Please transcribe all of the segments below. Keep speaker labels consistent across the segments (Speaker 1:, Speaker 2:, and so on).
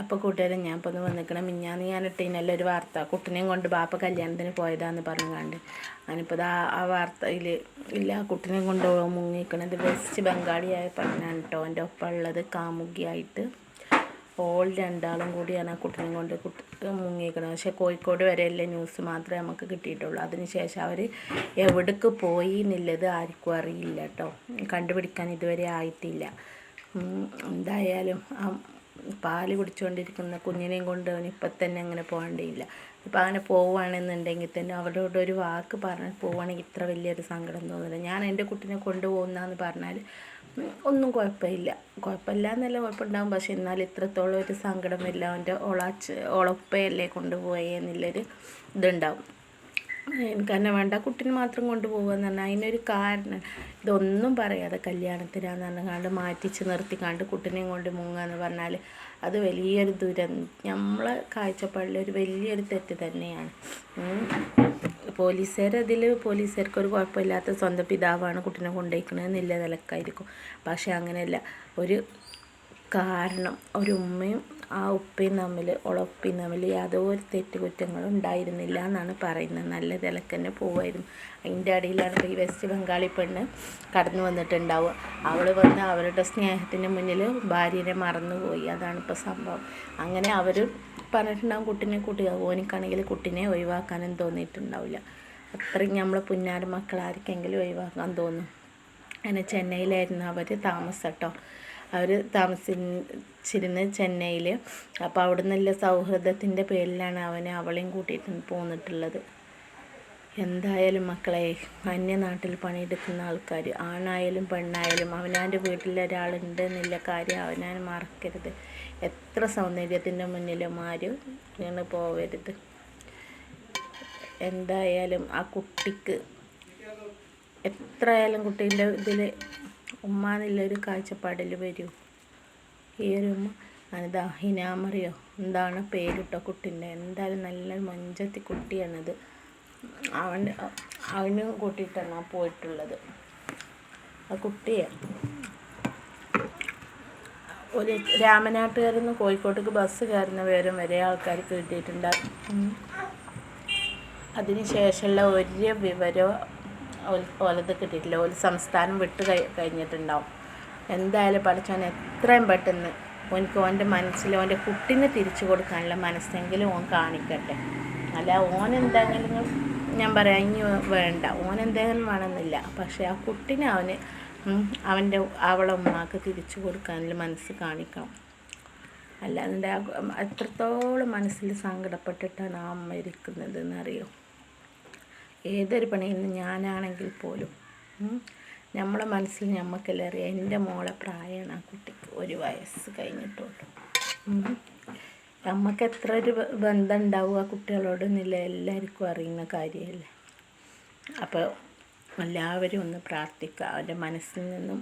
Speaker 1: അപ്പോൾ കൂട്ടുകാരൻ ഞാൻ ഇപ്പോൾ ഒന്ന് വന്നിക്കണം. മിഞ്ഞാന്ന് ഞാൻ ഇട്ടതിനല്ല ഒരു വാർത്ത. കുട്ടിനെയും കൊണ്ട് ബാപ്പ കല്യാണത്തിന് പോയതാന്ന് പറഞ്ഞു കണ്ട് ഞാനിപ്പോൾ ആ ആ വാർത്തയിൽ ഇല്ല കുട്ടിനെയും കൊണ്ട് മുങ്ങിക്കണത് വെസ്റ്റ് ബംഗാളിയായ പെണ്ണാണ് കേട്ടോ എന്റെ ഒപ്പം ഉള്ളത് കാമുകിയായിട്ട്. ഓൾ രണ്ടാളും കൂടിയാണ് ആ കുട്ടിനെ കൊണ്ട് കുട്ടി മുങ്ങിക്കണത്. പക്ഷേ കോഴിക്കോട് വരെയല്ലേ ന്യൂസ് മാത്രമേ നമുക്ക് കിട്ടിയിട്ടുള്ളൂ. അതിനുശേഷം അവർ എവിടേക്ക് പോയി എന്നുള്ളത് ആർക്കും അറിയില്ല കേട്ടോ കണ്ടുപിടിക്കാൻ ഇതുവരെ ആയിട്ടില്ല. എന്തായാലും പാൽ കുടിച്ചുകൊണ്ടിരിക്കുന്ന കുഞ്ഞിനെയും കൊണ്ട് അവൻ ഇപ്പം തന്നെ അങ്ങനെ പോകേണ്ടിയില്ല ഇപ്പം അങ്ങനെ പോവുകയാണെന്നുണ്ടെങ്കിൽ തന്നെ അവരോട് ഒരു വാക്ക് പറഞ്ഞ് പോവുകയാണെങ്കിൽ ഇത്ര വലിയൊരു സങ്കടം തോന്നില്ല ഞാൻ എന്റെ കുട്ടീനെ കൊണ്ടുപോകുന്നതെന്ന് പറഞ്ഞാൽ ഒന്നും കുഴപ്പമില്ല. കുഴപ്പമില്ല എന്നല്ല കുഴപ്പമുണ്ടാകും പക്ഷെ എന്നാൽ ഇത്രത്തോളം ഒരു സങ്കടമില്ല. അവന്റെ ഓളാച്ച് ഓളപ്പയല്ലേ കൊണ്ടുപോയെന്നുള്ളൊരു ഇതുണ്ടാവും. എനിക്ക് തന്നെ വേണ്ട. കുട്ടീനെ മാത്രം കൊണ്ടുപോകുക എന്ന് പറഞ്ഞാൽ അതിനൊരു കാരണം. ഇതൊന്നും പറയാതെ കല്യാണത്തിനാന്ന് പറഞ്ഞാണ്ട് മാറ്റിച്ച് നിർത്തിക്കാണ്ട് കുട്ടീനെയും കൊണ്ട് മുങ്ങുക എന്ന് പറഞ്ഞാൽ അത് വലിയൊരു ദുരന്തം നമ്മളെ കാഴ്ചപ്പാടിൽ ഒരു വലിയൊരു തെറ്റ് തന്നെയാണ്. പോലീസുകാർ അതിൽ പോലീസുകാർക്ക് ഒരു കുഴപ്പമില്ലാത്ത സ്വന്തം പിതാവാണ് കുട്ടീനെ കൊണ്ടുപോയിക്കണത് എന്നില്ല നിലക്കായിരിക്കും. പക്ഷേ അങ്ങനെയല്ല. ഒരു കാരണം ഒരു ഉമ്മയും ആ ഉപ്പയും തമ്മിൽ ഉളപ്പയും തമ്മിൽ യാതൊരു തെറ്റുകുറ്റങ്ങളും ഉണ്ടായിരുന്നില്ല എന്നാണ് പറയുന്നത്. നല്ല തിലക്ക് പോവായിരുന്നു. അതിന്റെ അടിയിലാണ് ഈ വെസ്റ്റ് ബംഗാളി പെണ്ണ് കടന്നു വന്നിട്ടുണ്ടാവുക. അവൾ വന്ന് അവരുടെ സ്നേഹത്തിന് മുന്നിൽ ഭാര്യനെ മറന്നുപോയി. അതാണ് ഇപ്പോൾ സംഭവം. അങ്ങനെ അവർ പറഞ്ഞിട്ടുണ്ടാവും കുട്ടിനെ കൂട്ടുക ഓനിക്കാണെങ്കിൽ കുട്ടിനെ ഒഴിവാക്കാനും തോന്നിയിട്ടുണ്ടാവില്ല. അത്രയും നമ്മൾ പുന്നാര മക്കളാർക്കെങ്കിലും ഒഴിവാക്കാൻ തോന്നും. അങ്ങനെ ചെന്നൈയിലായിരുന്നു അവർ താമസം കേട്ടോ. അവർ താമസിച്ചിരുന്നത് ചെന്നൈയിൽ അപ്പോൾ അവിടെ നിന്നുള്ള സൗഹൃദത്തിന്റെ പേരിലാണ് അവനെ അവളെയും കൂട്ടിയിട്ട് പോന്നിട്ടുള്ളത്. എന്തായാലും മക്കളെ അന്യനാട്ടിൽ പണിയെടുക്കുന്ന ആൾക്കാർ ആണായാലും പെണ്ണായാലും അവനാന്റെ വീട്ടിൽ ഒരാളുണ്ട് എന്നുള്ള കാര്യം അവനാൻ മറക്കരുത്. എത്ര സൗന്ദര്യത്തിന്റെ മുന്നിലും ആരും വീണ് പോവരുത്. എന്തായാലും ആ കുട്ടിക്ക് എത്രയായാലും കുട്ടീന്റെ ഇതിൽ ഉമ്മ എന്നുള്ളൊരു കാഴ്ചപ്പാടിൽ വരൂ. ഈ ഒരു ഉമ്മ അനിതാ ഹിനാമറിയോ? എന്താണ് പേരിട്ടോ കുട്ടീന്റെ? എന്തായാലും നല്ല മഞ്ചത്തി കുട്ടിയാണത്. അവൻ അവന് കൂട്ടിയിട്ടാണ് ആ പോയിട്ടുള്ളത്. ആ കുട്ടിയെ ഒരു രാമനാട്ടുകാരിൽ നിന്ന് കോഴിക്കോട്ടേക്ക് ബസ് കയറുന്ന പേരും വരെ ആൾക്കാർ കിട്ടിയിട്ടുണ്ട് അതിന് ശേഷമുള്ള ഒരു വിവരവും ഓലത് കിട്ടിയിട്ടില്ല. ഒരു സംസ്ഥാനം വിട്ട് കഴി കഴിഞ്ഞിട്ടുണ്ടാവും. എന്തായാലും പഠിച്ചവൻ എത്രയും പെട്ടെന്ന് ഓനക്ക് ഓന്റെ മനസ്സിൽ ഓന്റെ കുട്ടീനെ തിരിച്ചു കൊടുക്കാനുള്ള മനസ്സെങ്കിലും ഓൻ കാണിക്കട്ടെ. അല്ല ഓൻ എന്തെങ്കിലും ഞാൻ പറയാം ഇനി വേണ്ട. ഓൻ എന്തെങ്കിലും വേണമെന്നില്ല. പക്ഷേ ആ കുട്ടീനെ അവന് അവന്റെ അവളെ ഉമ്മാക്ക് തിരിച്ചു കൊടുക്കാനുള്ള മനസ്സ് കാണിക്കണം. അല്ലാതെ എത്രത്തോളം മനസ്സിൽ സങ്കടപ്പെട്ടിട്ടാണ് ആ അമ്മ ഇരിക്കുന്നത് എന്നറിയോ ഏതൊരു പണിയിൽ ഞാനാണെങ്കിൽ പോലും നമ്മളെ മനസ്സിൽ ഞമ്മക്കെല്ലാം അറിയാം എന്റെ മോളെ പ്രായമാണ് ആ കുട്ടിക്ക് ഒരു വയസ്സ് കഴിഞ്ഞിട്ടുള്ളൂ നമുക്ക് എത്ര ഒരു ബന്ധം ഉണ്ടാവും ആ കുട്ടികളോട് എന്നില്ല എല്ലാവർക്കും അറിയുന്ന കാര്യമല്ലേ. അപ്പോൾ എല്ലാവരും ഒന്ന് പ്രാർത്ഥിക്കുക അവന്റെ മനസ്സിൽ നിന്നും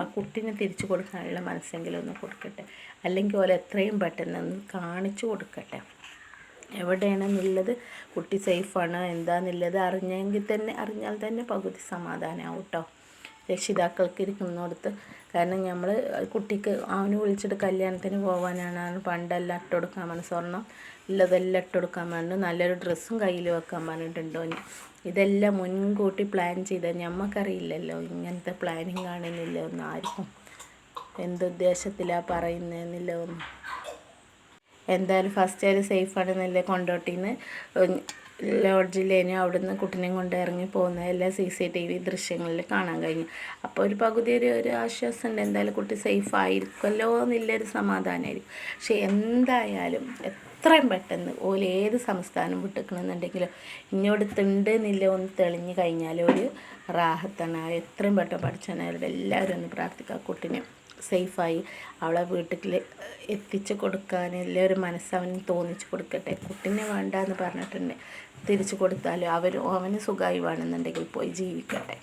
Speaker 1: ആ കുട്ടീനെ തിരിച്ചു കൊടുക്കാനുള്ള മനസ്സെങ്കിലും ഒന്ന് കൊടുക്കട്ടെ. അല്ലെങ്കിൽ ഓലെ എത്രയും പെട്ടെന്ന് ഒന്ന് കാണിച്ചു കൊടുക്കട്ടെ. എവിടെയാണെന്നുള്ളത് കുട്ടി സേഫാണ് എന്താണെന്നുള്ളത് അറിഞ്ഞെങ്കിൽ തന്നെ അറിഞ്ഞാൽ തന്നെ പകുതി സമാധാനമാവും കേട്ടോ രക്ഷിതാക്കൾക്ക് ഇരിക്കുന്നിടത്ത്. കാരണം നമ്മൾ കുട്ടിക്ക് അവന് വിളിച്ചിട്ട് കല്യാണത്തിന് പോകാനാണ് പണ്ടെല്ലാം ഇട്ട് കൊടുക്കാൻ പറഞ്ഞു സ്വർണം ഉള്ളതെല്ലാം ഇട്ട് കൊടുക്കാൻ പറഞ്ഞു നല്ലൊരു ഡ്രസ്സും കയ്യിൽ വെക്കാൻ പറഞ്ഞിട്ടുണ്ടോ ഇതെല്ലാം മുൻകൂട്ടി പ്ലാൻ ചെയ്ത ഞമ്മക്കറിയില്ലല്ലോ ഇങ്ങനത്തെ പ്ലാനിങ് കാണുന്നില്ല ഒന്നും ആർക്കും. എന്തുദ്ദേശത്തിലാണ് പറയുന്നതെന്നില്ല ഒന്നും. എന്തായാലും ഫസ്റ്റ് ആയാലും സേഫാണെന്നല്ലേ കൊണ്ടോട്ടിന്ന്. ലോഡ്ജിലേനും നിന്ന് കുട്ടിനെയും കൊണ്ട് ഇറങ്ങി പോകുന്ന എല്ലാ സി സി ടി വി ദൃശ്യങ്ങളിൽ കാണാൻ കഴിഞ്ഞു. അപ്പോൾ ഒരു പകുതി ഒരു ഒരു ആശ്വാസം ഉണ്ട് എന്തായാലും കുട്ടി സേഫ് ആയിരിക്കുമല്ലോ എന്നുള്ളൊരു സമാധാനമായിരിക്കും പക്ഷെ എന്തായാലും എത്രയും പെട്ടെന്ന് ഓൽ ഏത് സംസ്ഥാനം വിട്ടിക്കണമെന്നുണ്ടെങ്കിലും ഇങ്ങോട്ടത്തുണ്ട് എന്നില്ല ഒന്ന് തെളിഞ്ഞു കഴിഞ്ഞാൽ ഒരു റാഹത്താണ് എത്രയും പെട്ടെന്ന് പഠിച്ചാൽ അവരുടെ എല്ലാവരും ഒന്ന് പ്രാർത്ഥിക്കുക കുട്ടിനെ. സേഫായി അവളെ വീട്ടിൽ എത്തിച്ചു കൊടുക്കാൻ ഒരു മനസ്സവന് തോന്നിച്ചു കൊടുക്കട്ടെ. കുട്ടിനെ വേണ്ട എന്ന് പറഞ്ഞിട്ടുണ്ട് തിരിച്ചു കൊടുത്താലും അവർ അവന് സുഖമായി വേണമെന്നുണ്ടെങ്കിൽ പോയി ജീവിക്കട്ടെ.